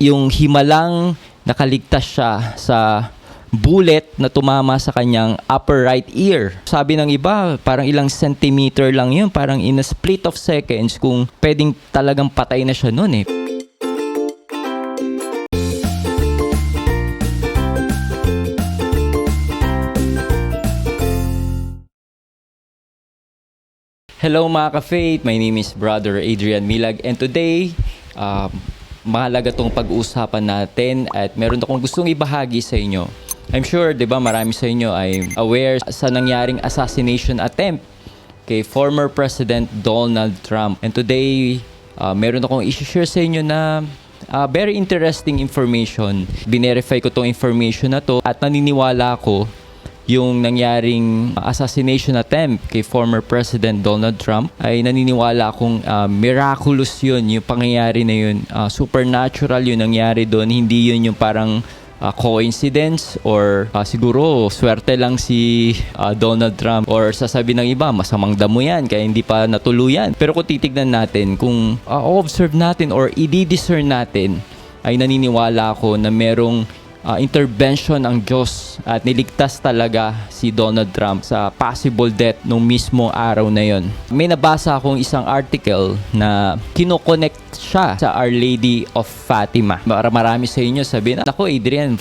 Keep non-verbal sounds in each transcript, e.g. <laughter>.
yung himalang nakaligtas siya sa bullet na tumama sa kanyang upper right ear. Sabi ng iba, parang ilang centimeter lang yun, parang in a split of seconds kung pwedeng talagang patay na siya noon eh. Hello mga ka-faith, my name is Brother Adrian Milag and today, um, mahalaga tong pag-uusapan natin at meron akong gustong ibahagi sa inyo. I'm sure, di ba, marami sa inyo ay aware sa nangyaring assassination attempt kay former President Donald Trump. And today, uh, meron akong i-share sa inyo na uh, very interesting information. Binerify ko tong information na to at naniniwala ako yung nangyaring assassination attempt kay former President Donald Trump ay naniniwala akong uh, miraculous yun, yung pangyayari na yun. Uh, supernatural yung nangyari doon. Hindi yun yung parang uh, coincidence or uh, siguro swerte lang si uh, Donald Trump or sasabi ng iba masamang damo yan kaya hindi pa natuluyan. Pero kung titignan natin, kung uh, observe natin or i-discern natin, ay naniniwala ako na merong uh, intervention ang Diyos at niligtas talaga si Donald Trump sa possible death nung mismo araw na yon. May nabasa akong isang article na kinoconnect siya sa Our Lady of Fatima. Para marami sa inyo sabihin, ako Adrian,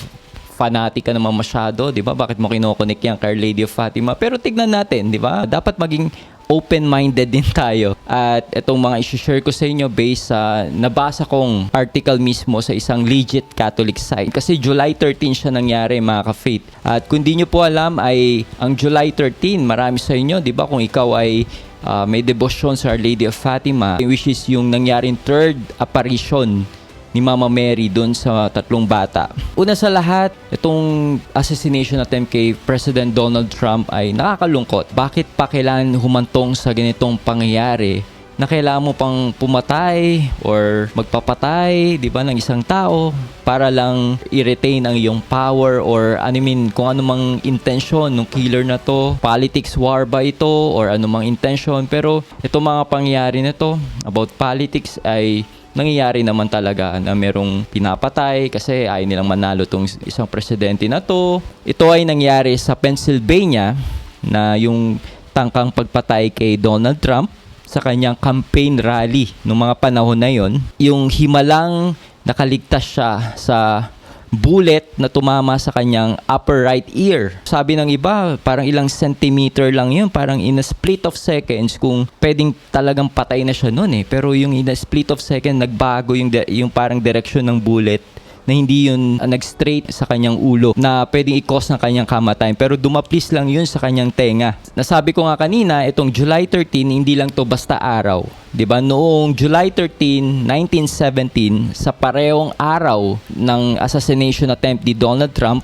fanatic ka naman masyado, di ba? Bakit mo kinoconnect yan kay Our Lady of Fatima? Pero tignan natin, di ba? Dapat maging open-minded din tayo. At itong mga isi-share ko sa inyo based sa nabasa kong article mismo sa isang legit Catholic site. Kasi July 13 siya nangyari mga ka-faith. At kung di nyo po alam ay ang July 13, marami sa inyo, di ba kung ikaw ay uh, may devotion sa Our Lady of Fatima, which is yung nangyaring third apparition ni Mama Mary doon sa tatlong bata. Una sa lahat, itong assassination attempt kay President Donald Trump ay nakakalungkot. Bakit pa kailangan humantong sa ganitong pangyayari na kailangan mo pang pumatay or magpapatay, 'di ba, ng isang tao para lang i-retain ang iyong power or ano I mean kung ano mang intention ng killer na to, politics war ba ito or ano mang intention pero itong mga pangyayari na to about politics ay nangyayari naman talaga na merong pinapatay kasi ay nilang manalo tong isang presidente na to. Ito ay nangyari sa Pennsylvania na yung tangkang pagpatay kay Donald Trump sa kanyang campaign rally noong mga panahon na yon. Yung himalang nakaligtas siya sa bullet na tumama sa kanyang upper right ear. Sabi ng iba, parang ilang centimeter lang yun, parang in a split of seconds kung pwedeng talagang patay na siya noon eh. Pero yung in a split of second, nagbago yung, yung parang direction ng bullet na hindi yun uh, nag-straight sa kanyang ulo na pwedeng i-cause ng kanyang kamatayan. Pero dumaplis lang yun sa kanyang tenga. Nasabi ko nga kanina, itong July 13, hindi lang to basta araw. 'Di ba Noong July 13, 1917, sa parehong araw ng assassination attempt ni Donald Trump,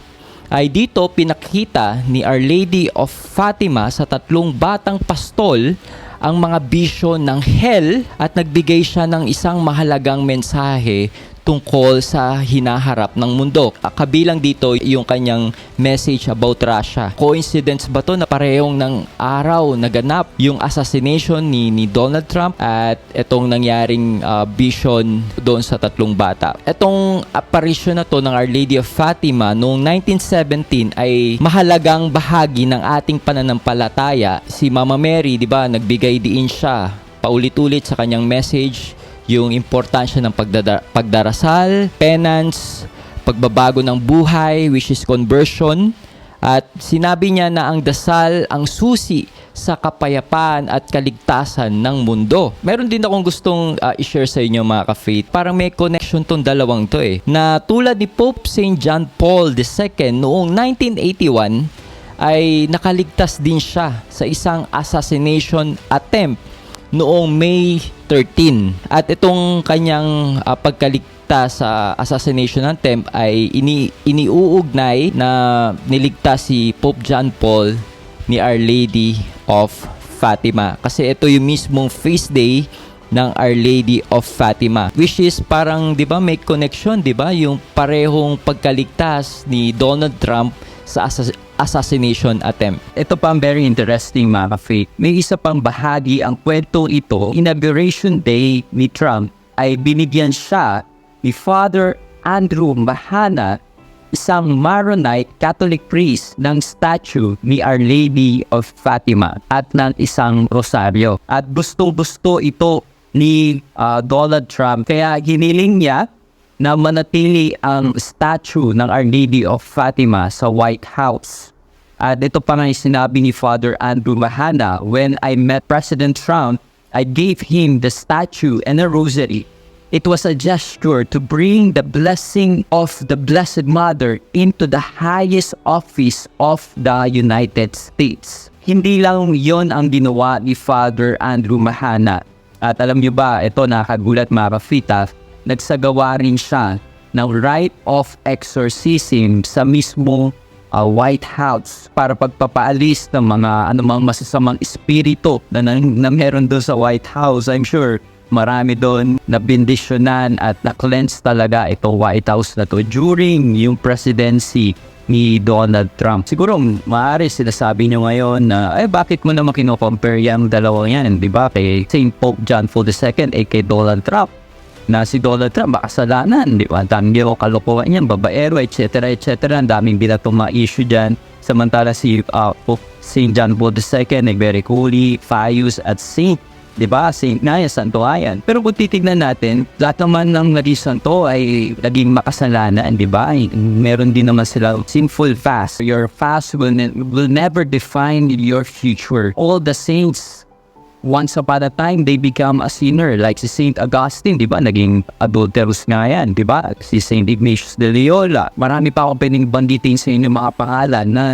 ay dito pinakita ni Our Lady of Fatima sa tatlong batang pastol ang mga bisyo ng hell at nagbigay siya ng isang mahalagang mensahe tungkol sa hinaharap ng mundo. Kabilang dito yung kanyang message about Russia. Coincidence ba to na parehong ng araw naganap yung assassination ni, ni Donald Trump at itong nangyaring ah, vision doon sa tatlong bata. Itong apparition na to ng Our Lady of Fatima noong 1917 ay mahalagang bahagi ng ating pananampalataya. Si Mama Mary, di ba, nagbigay diin siya paulit-ulit sa kanyang message yung importansya ng pagdada- pagdarasal, penance, pagbabago ng buhay, which is conversion. At sinabi niya na ang dasal ang susi sa kapayapaan at kaligtasan ng mundo. Meron din akong gustong uh, i-share sa inyo mga ka-faith. Parang may connection tong dalawang to eh. Na tulad ni Pope St. John Paul II noong 1981 ay nakaligtas din siya sa isang assassination attempt noong May 13. At itong kanyang uh, pagkaligtas sa assassination attempt ay ini iniuugnay na niligtas si Pope John Paul ni Our Lady of Fatima. Kasi ito yung mismong feast day ng Our Lady of Fatima. Which is parang, di ba, may connection, di ba? Yung parehong pagkaligtas ni Donald Trump sa assas- assassination attempt. Ito pa ang very interesting mga ka-faith. May isa pang bahagi ang kwento ito. Inauguration day ni Trump ay binigyan siya ni Father Andrew Mahana, isang Maronite Catholic priest ng statue ni Our Lady of Fatima at ng isang rosaryo. At gustong-gusto ito ni ah, Donald Trump kaya hiniling niya na manatili ang statue ng Our Lady of Fatima sa White House. At ito pa nga sinabi ni Father Andrew Mahana, when I met President Trump, I gave him the statue and a rosary. It was a gesture to bring the blessing of the Blessed Mother into the highest office of the United States. Hindi lang yon ang ginawa ni Father Andrew Mahana. At alam niyo ba, ito nakagulat mga kafita, nagsagawa rin siya ng right of exorcism sa mismo uh, White House para pagpapaalis ng mga anumang masasamang espiritu na, na, na meron doon sa White House. I'm sure marami doon na bindisyonan at na-cleanse talaga itong White House na to during yung presidency ni Donald Trump. Siguro maaari sinasabi nyo ngayon na eh bakit mo naman kino-compare yung dalawang yan, di ba? Kay St. Pope John Paul II eh kay Donald Trump na si Donald Trump makasalanan, di ba? Ang dami yung kalokohan niyan, babaero, etc. etc. Ang daming binatong mga issue dyan. Samantala si uh, Pope St. John Paul II, holy, pious at saint. Di ba? Saint nga yan, santuayan. Pero kung titignan natin, lahat naman ng naging santo ay naging makasalanan, di ba? Meron din naman sila sinful fast. Your fast will, ne- will never define your future. All the saints once upon a time they become a sinner like si Saint Augustine, 'di ba? Naging adulterous nga 'yan, 'di ba? Si Saint Ignatius de Loyola. Marami pa akong pwedeng banditin sa inyo mga pangalan na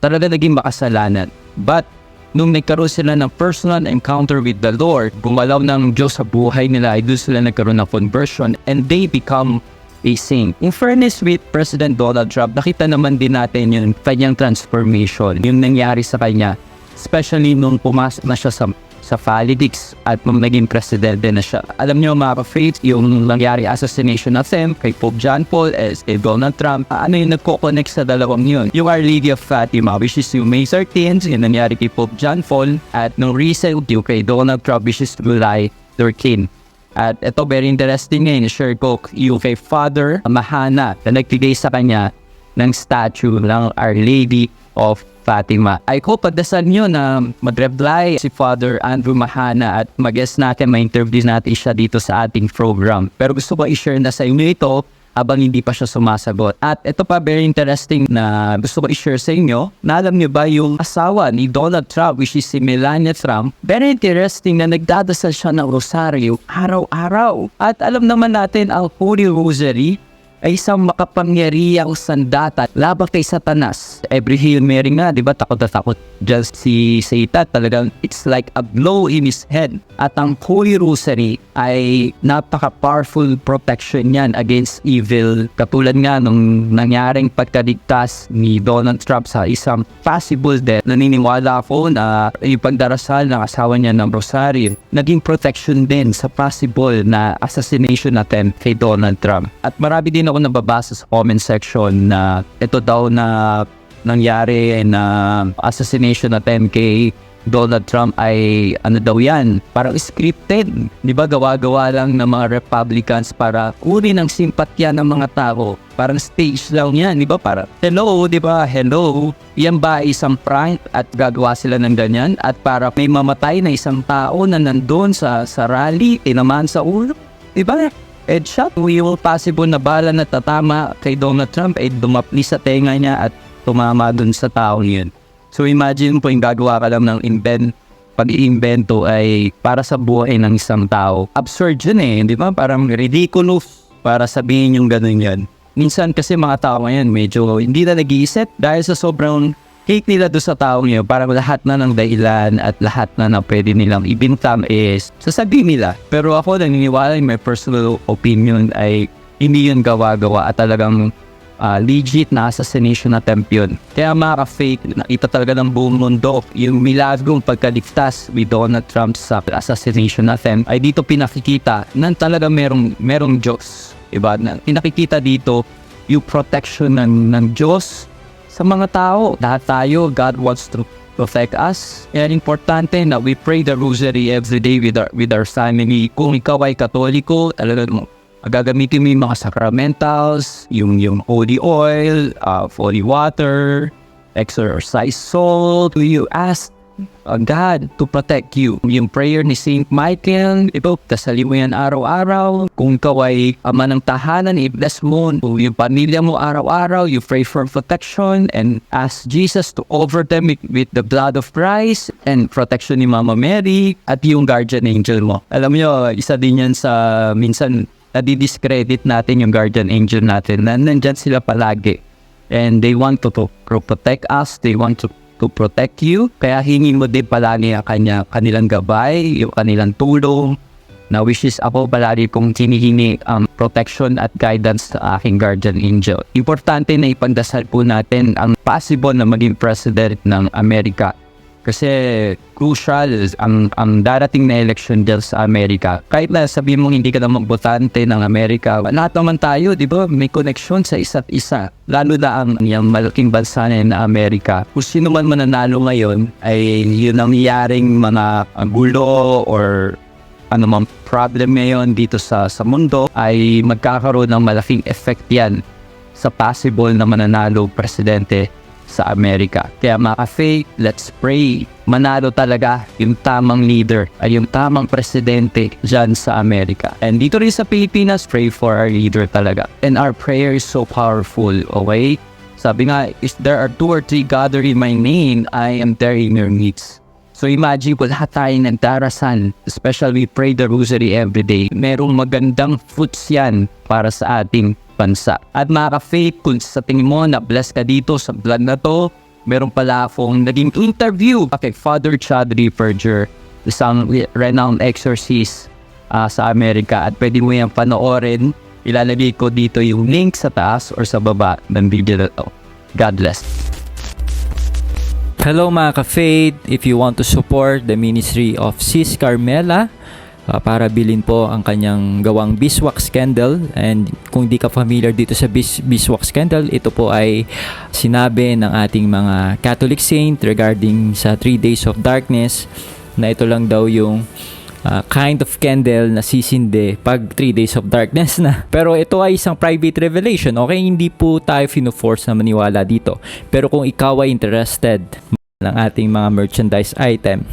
talaga naging makasalanan. But nung nagkaroon sila ng personal encounter with the Lord, gumalaw ng Diyos sa buhay nila, ay doon sila nagkaroon ng conversion and they become a saint. In fairness with President Donald Trump, nakita naman din natin yung kanyang transformation, yung nangyari sa kanya, especially nung pumasok na siya sa sa politics at naging presidente na siya. Alam niyo mga ka-faith, yung nangyari assassination attempt kay Pope John Paul as kay Donald Trump, ano yung nagko-connect sa dalawang yun? Yung Our Lady of Fatima, which is yung May 13, yung nangyari kay Pope John Paul, at nung recent yung kay Donald Trump, which is July 13. At ito, very interesting ngayon, share ko yung kay Father Mahana na nagbigay sa kanya ng statue ng Our Lady of Fatima. I hope pagdasal nyo na mag-reply si Father Andrew Mahana at mag-guest natin, ma-interview natin siya dito sa ating program. Pero gusto ko i-share na sa inyo ito habang hindi pa siya sumasagot. At ito pa very interesting na gusto ko i-share sa inyo. Na alam niyo ba yung asawa ni Donald Trump which is si Melania Trump, very interesting na nagdadasal siya ng rosaryo araw-araw. At alam naman natin ang Holy Rosary ay isang makapangyarihang sandata laban kay Satanas. Every Hail Mary nga, di ba, takot na takot dyan si Satan. Talagang it's like a blow in his head. At ang Holy Rosary ay napaka-powerful protection yan against evil. Katulad nga nung nangyaring pagkaligtas ni Donald Trump sa isang possible death, naniniwala ako na yung ng asawa niya ng Rosario, naging protection din sa possible na assassination attempt kay Donald Trump. At marami din ako nababasa sa comment section na ito daw na nangyari na assassination attempt kay Donald Trump ay ano daw yan, parang scripted. Di ba gawa-gawa lang ng mga Republicans para kunin ang simpatya ng mga tao. Parang stage lang yan, di ba? Para, hello, di ba? Hello. Yan ba isang prank at gagawa sila ng ganyan? At para may mamatay na isang tao na nandun sa, sa rally, tinamaan sa ulo. Di ba? Headshot. Yung possible na bala na tatama kay Donald Trump ay dumapli sa tenga niya at tumama dun sa taong yun. So imagine po yung gagawa ka lang ng invent pag-iimbento ay para sa buhay ng isang tao. Absurd yun eh, di ba? Parang ridiculous para sabihin yung ganun yan. Minsan kasi mga tao ngayon medyo hindi na nag-iisip dahil sa sobrang hate nila doon sa taong yun. Parang lahat na ng dahilan at lahat na na pwede nilang ibintam is sasabihin nila. Pero ako naniniwala in my personal opinion ay hindi yun gawa-gawa at talagang ah, legit na assassination attempt yun. Kaya mga ka-fake, nakita talaga ng buong mundo yung milagong pagkaligtas with Donald Trump sa assassination attempt ay dito pinakikita na talaga merong, merong Diyos. Diba? Na, pinakikita dito yung protection ng, ng Diyos sa mga tao. Lahat tayo, God wants to protect us. Kaya importante na we pray the rosary every day with our, with our family. Kung ikaw ay katoliko, talagang Gagamitin mo yung mga sacramentals, yung, yung holy oil, uh, holy water, exercise salt. You ask God to protect you. Yung prayer ni Saint Michael, ito, dasali mo yan araw-araw. Kung ikaw ay ama ng tahanan, i-bless mo. Yung pamilya mo araw-araw, you pray for protection and ask Jesus to over them with, the blood of Christ and protection ni Mama Mary at yung guardian angel mo. Alam mo, isa din yan sa minsan nadidiscredit natin yung guardian angel natin na nandyan sila palagi and they want to, to protect us, they want to to protect you. Kaya hingin mo din palagi ang kanya, kanilang gabay, yung kanilang tulong, na which is ako palagi kong hinihingi ang protection at guidance sa aking guardian angel. Importante na ipagdasal po natin ang possible na maging president ng Amerika. Kasi crucial ang, ang darating na election dyan sa Amerika. Kahit na sabihin mong hindi ka naman botante ng Amerika, lahat naman tayo, di ba, may connection sa isa't isa. Lalo na ang yung malaking bansa na Amerika. Kung sino man mananalo ngayon, ay yun ang niyaring mga gulo or ano mang problem ngayon dito sa sa mundo ay magkakaroon ng malaking effect yan sa possible na mananalo presidente sa Amerika. Kaya mga ka-faith, let's pray. Manalo talaga yung tamang leader ay yung tamang presidente dyan sa Amerika. And dito rin sa Pilipinas, pray for our leader talaga. And our prayer is so powerful, okay? Sabi nga, if there are two or three gathered in my name, I am there in your midst. So imagine kung lahat tayo nagdarasal, especially pray the rosary every day, merong magandang fruits yan para sa ating bansa. At mga ka-faith, kung sa tingin mo na bless ka dito sa vlog na to, meron pala akong naging interview kay Father Chadri Perger, isang renowned exorcist ah, sa Amerika at pwede mo yan panoorin. Ilalagay ko dito yung link sa taas or sa baba ng video na to. God bless. Hello mga ka-faith, if you want to support the ministry of Sis Carmela, uh, para bilin po ang kanyang gawang beeswax candle and kung di ka familiar dito sa bees, beeswax candle, ito po ay sinabi ng ating mga Catholic saint regarding sa 3 days of darkness na ito lang daw yung uh, kind of candle na sisindi pag 3 days of darkness na. <laughs> Pero ito ay isang private revelation, okay? Hindi po tayo fino-force na maniwala dito. Pero kung ikaw ay interested ng ating mga merchandise item,